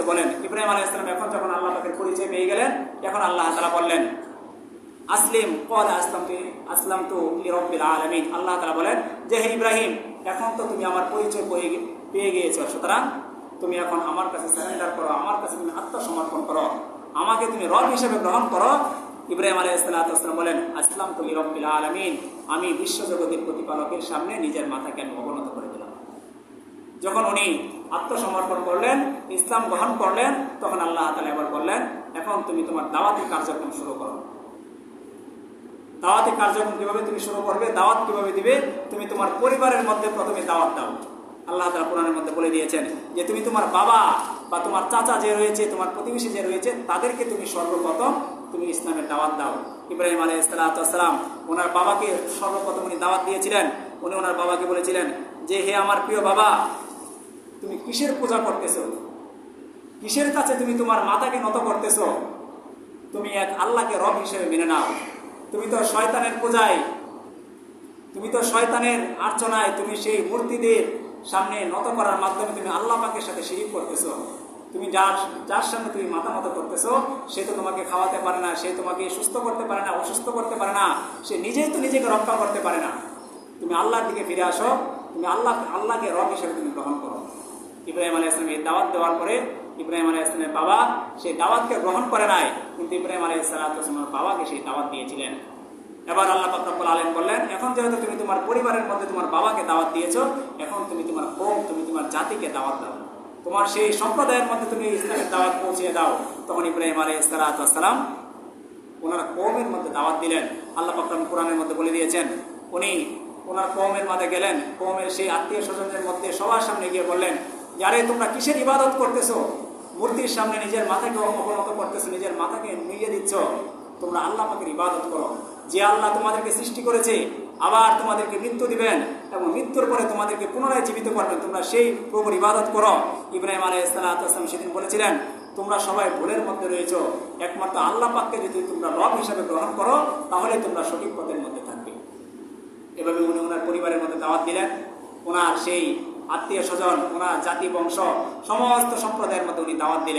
করতে বলেন। ইব্রাহিম আলাহ ইসলাম এখন যখন আল্লাহ পাকের পরিচয় পেয়ে গেলেন, এখন আল্লাহ তালা বললেন, আসলিম কল আসলাম তুই আসলাম তো রব্বিল আলমিন। আল্লাহ তালা বলেন, যে হে ইব্রাহিম, এখন তো তুমি আমার পরিচয় পেয়ে পেয়ে গিয়েছো। সুতরাং তুমি এখন আমার কাছে সারেন্ডার করো, আমার কাছে তুমি আত্মসমর্পণ করো। আমাকে তুমি রব হিসেবে গ্রহণ করো। ইব্রাহিম আলাহ ইসলাম বলেন আসলাম তো রব্বিল আলমিন। আমি বিশ্বজগতের প্রতিপালকের সামনে নিজের মাথাকে আমি অবনত করে দিলাম। যখন উনি আত্মসমর্পণ করলেন, ইসলাম গ্রহণ করলেন, তখন আল্লাহ তালা এবার বললেন, এখন তুমি তোমার দাওয়াতি কার্যক্রম শুরু করো। দাওয়াতি কার্যক্রম কীভাবে তুমি শুরু করবে, দাওয়াত কীভাবে দিবে, তুমি তোমার পরিবারের মধ্যে প্রথমে দাওয়াত দাও। আল্লাহ তালা কোরআনের মধ্যে বলে দিয়েছেন যে, তুমি তোমার বাবা বা তোমার চাচা যে রয়েছে, তোমার প্রতিবেশী যে রয়েছে, তাদেরকে তুমি সর্বপ্রথম তুমি ইসলামের দাওয়াত দাও। ইব্রাহিম আলাই ইসলাতাম ওনার বাবাকে সর্বপ্রথম উনি দাওয়াত দিয়েছিলেন। উনি ওনার বাবাকে বলেছিলেন যে, হে আমার প্রিয় বাবা তুমি কিসের পূজা করতেছ? কিসের কাছে তুমি তোমার মাতাকে নত করতেছো? তুমি এক আল্লাহকে রব হিসেবে মেনে নাও। তুমি তো শয়তানের পূজায়। তুমি তো শয়তানের আর্চনায় তুমি সেই মূর্তিদের সামনে নত করার মাধ্যমে তুমি আল্লাহ পাকের সাথে শিরিক করতেছ। তুমি যার যার সামনে তুমি মাথা মতো করতেছো, সে তো তোমাকে খাওয়াতে পারে না, সে তোমাকে সুস্থ করতে পারে না, অসুস্থ করতে পারে না, সে নিজেই তো নিজেকে রক্ষা করতে পারে না। তুমি আল্লাহর দিকে ফিরে আসো, তুমি আল্লাহ, আল্লাহকে রব হিসেবে তুমি গ্রহণ করো। ইব্রাহিম আলাহ ইসলাম এই দাওয়াত দেওয়ার পরে ইব্রাহিম আলাহ ইসলামের বাবা সেই দাওয়াতকে গ্রহণ করে নাই, কিন্তু ইব্রাহিম আলাহ ইসলামের বাবাকে সেই দাওয়াত দিয়েছিলেন। এবার আল্লাহ পাকরবুল আলম বললেন, এখন যেহেতু তুমি তোমার পরিবারের মধ্যে তোমার বাবাকে দাওয়াত দিয়েছ, এখন তুমি তোমার কৌম, তুমি তোমার জাতিকে দাওয়াত দাও। তোমার সেই সম্প্রদায়ের মধ্যে তুমি ইসলামের দাওয়াত পৌঁছিয়ে দাও। তখন ইব্রাহিম আলাহ ইসলাতাম ওনার কৌমের মধ্যে দাওয়াত দিলেন। আল্লাহ পাকরম কোরআনের মধ্যে বলে দিয়েছেন, উনি ওনার কৌমের মধ্যে গেলেন, কৌমের সেই আত্মীয় স্বজনদের মধ্যে সবার সামনে গিয়ে বললেন যারে তোমরা কিসের ইবাদত করতেছো? মূর্তির সামনে নিজের মাথাকে অবনত করতেছো, নিজের মাথাকে নিয়ে দিচ্ছ তোমরা আল্লাহ পাকের ইবাদত করো। যে আল্লাহ তোমাদেরকে সৃষ্টি করেছে, আবার তোমাদেরকে মৃত্যু দিবেন এবং মৃত্যুর পরে তোমাদেরকে পুনরায় জীবিত করবেন। তোমরা সেই প্রভুর ইবাদত করো। ইব্রাহিম আলাই ইসলাম সেদিন বলেছিলেন, তোমরা সবাই ভুলের মধ্যে রয়েছ। একমাত্র আল্লাহ পাককে যদি তোমরা রব হিসাবে গ্রহণ করো, তাহলে তোমরা সঠিক পথের মধ্যে থাকবে। এভাবে উনি ওনার পরিবারের মধ্যে দাওয়াত দিলেন। ওনার সেই আত্মীয় স্বজন ওনার জাতি বংশ সমস্ত সম্প্রদায়ের মধ্যে উনি দাওয়াত দিলেন।